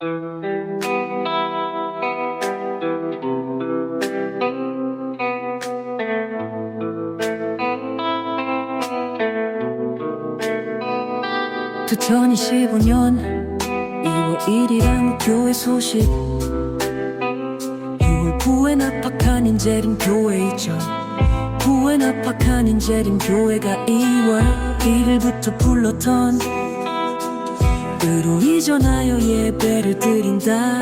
그 2025년 2월 1일 교회 소식. 6월 부엔 압박한 인재림 교회 이전 부엔 압박한 인재림 교회가 2월 1일부터 불렀던 으로 이전하여 예배를 드린다.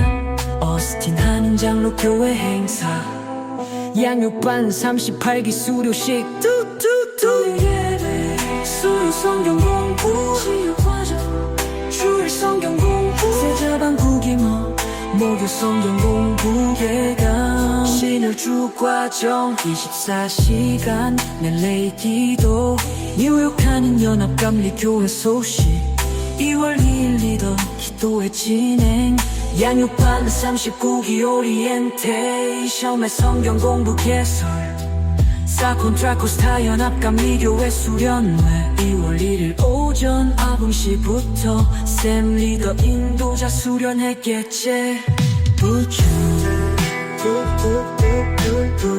어스틴 하는 장로 교회 행사. 양육반 38기 수료식. 뚜뚜뚜 예배. 수요 성경 공부. 치유과정. 주일 성경 공부. 세자방 구기모 목요 성경 공부 예감 신일주 과정. 24시간. 멜레이 기도. 뉴욕하는 연합감리교회 소식 2월 2일 리더 기도회 진행. 양육반 39기 오리엔테이션의 성경 공부 개설. 사콘 트라코스타 연합감리교회 수련회. 2월 1일 오전 9시부터 샘 리더 인도자 수련회 개최. 우주 우주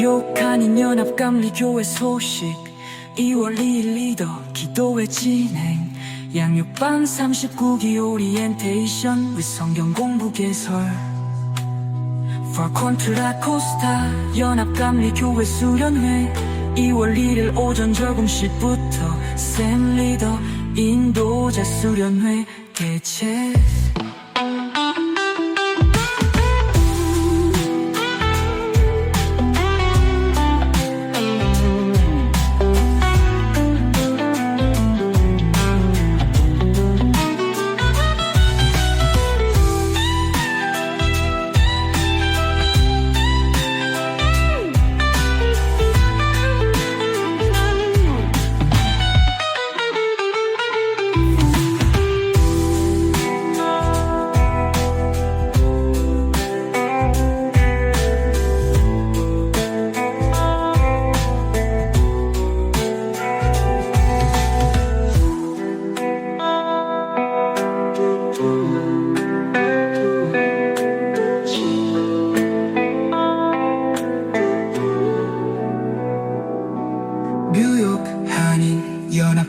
욕하는 연합감리교회 소식. 2월 2일 리더 기도회 진행. 양육반 39기 오리엔테이션. 위성경 공부 개설 For 컨트라 코스타 연합감리교회 수련회. 2월 1일 오전 절공식부터 샘 리더 인도자 수련회 개최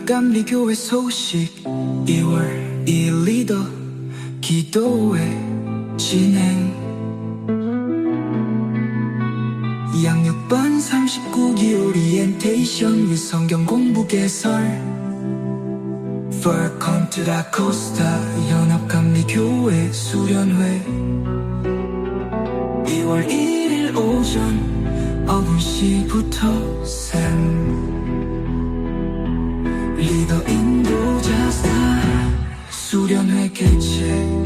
한인 연합감리교회 소식. 2월 2일 리더 기도회 진행. 양육반 39기 오리엔테이션 위성경 공부 개설. For 컨트라 코스타 연합감리교회 수련회. 2월 1일 오전 9시부터 샘 수련회 개최